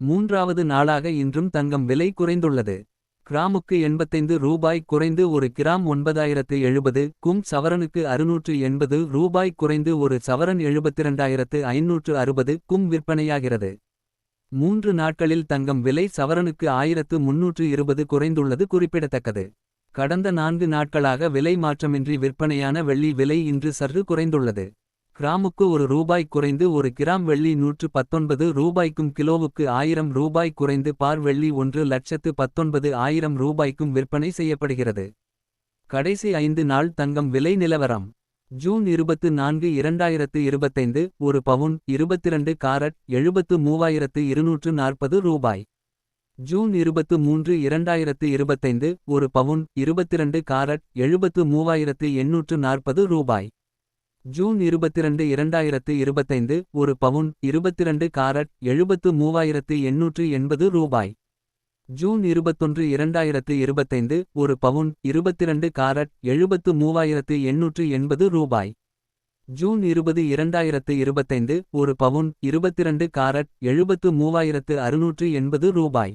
மூன்றாவது நாளாக இன்றும் தங்கம் விலை குறைந்துள்ளது. கிராமுக்கு 85 ரூபாய் குறைந்து ஒரு கிராம் 9070 கும் சவரனுக்கு 680 ரூபாய் குறைந்து ஒரு சவரன் 72560 கும் விற்பனையாகிறது. மூன்று நாட்களில் தங்கம் விலை சவரனுக்கு 1320 குறைந்துள்ளது குறிப்பிடத்தக்கது. கடந்த நான்கு நாட்களாக விலை மாற்றமின்றி விற்பனையான வெள்ளி விலை இன்று சற்று குறைந்துள்ளது. கிராமுக்கு ஒரு ரூபாய் குறைந்து ஒரு கிராம் வெள்ளி நூற்று பத்தொன்பது ரூபாய்க்கும் கிலோவுக்கு ஆயிரம் ரூபாய் குறைந்து பார் வெள்ளி ஒன்று லட்சத்து பத்தொன்பது ஆயிரம் ரூபாய்க்கும் விற்பனை செய்யப்படுகிறது. கடைசி ஐந்து நாள் தங்கம் விலை நிலவரம். ஜூன் இருபத்து நான்கு இரண்டாயிரத்து இருபத்தைந்து ஒரு பவுன் இருபத்திரண்டு காரட் எழுபத்து மூவாயிரத்து இருநூற்று நாற்பது ரூபாய். ஜூன் இருபத்து மூன்று இரண்டாயிரத்து இருபத்தைந்து ஒரு பவுன் இருபத்திரண்டு காரட் எழுபத்து மூவாயிரத்து எண்ணூற்று நாற்பது ரூபாய். ஜூன் இருபத்திரண்டு இரண்டாயிரத்து இருபத்தைந்து ஒரு பவுன் இருபத்திரண்டு காரட் எழுபத்து மூவாயிரத்து எண்ணூற்று எண்பது ரூபாய். ஜூன் இருபத்தொன்று இரண்டாயிரத்து இருபத்தைந்து ஒரு பவுன் இருபத்திரண்டு காரட் எழுபத்து மூவாயிரத்து எண்ணூற்று எண்பது ரூபாய். ஜூன் இருபது இரண்டாயிரத்து இருபத்தைந்து ஒரு பவுன் இருபத்திரண்டு காரட் எழுபத்து மூவாயிரத்து அறுநூற்று எண்பது ரூபாய்.